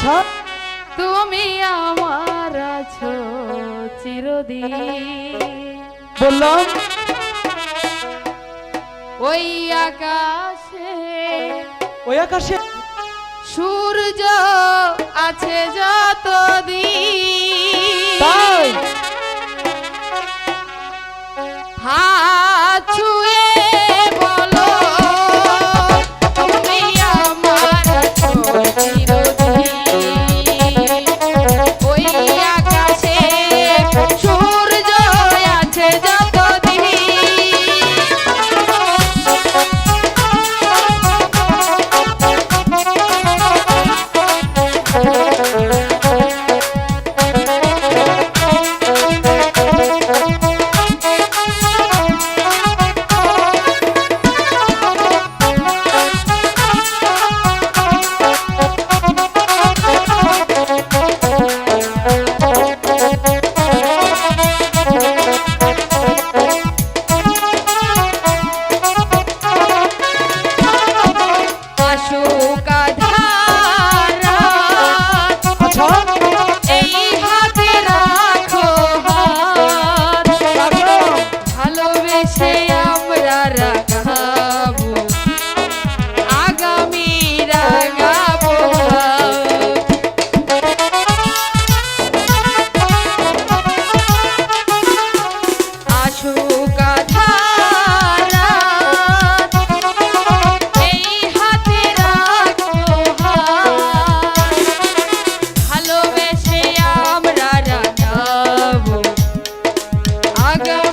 আচ্ছা। তুমি আমার আছো চিরদিন। বললাম ওই আকাশে ওই আকাশে সূর্য আছে দেশে আমরা রাখাবো। আগামী রাগাবো আসুক I got